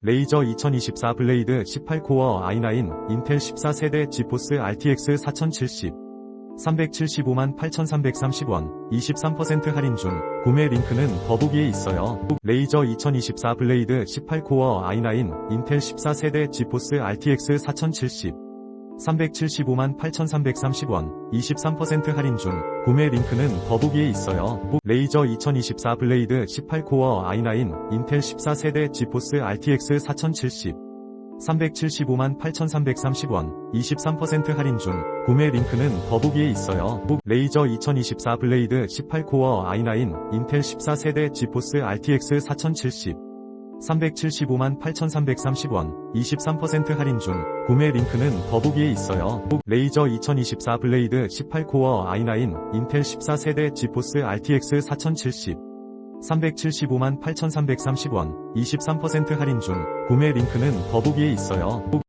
레이저 2024 블레이드 18코어 i9 인텔 14세대 지포스 RTX 4070 375만 8,330원 23% 할인 중 구매 링크는 더보기에 있어요. 레이저 2024 블레이드 18코어 i9 인텔 14세대 지포스 RTX 4070 375만 8,330원 23% 할인 중 구매 링크는 더보기에 있어요. 레이저 2024 블레이드 18코어 i9 인텔 14세대 지포스 RTX 4070 375만 8,330원 23% 할인 중 구매 링크는 더보기에 있어요. 레이저 2024 블레이드 18코어 i9 인텔 14세대 지포스 RTX 4070 375만 8,330원 23% 할인 중 구매 링크는 더보기에 있어요. 레이저 2024 블레이드 18코어 i9 인텔 14세대 지포스 RTX 4070 375만 8,330원 23% 할인 중 구매 링크는 더보기에 있어요.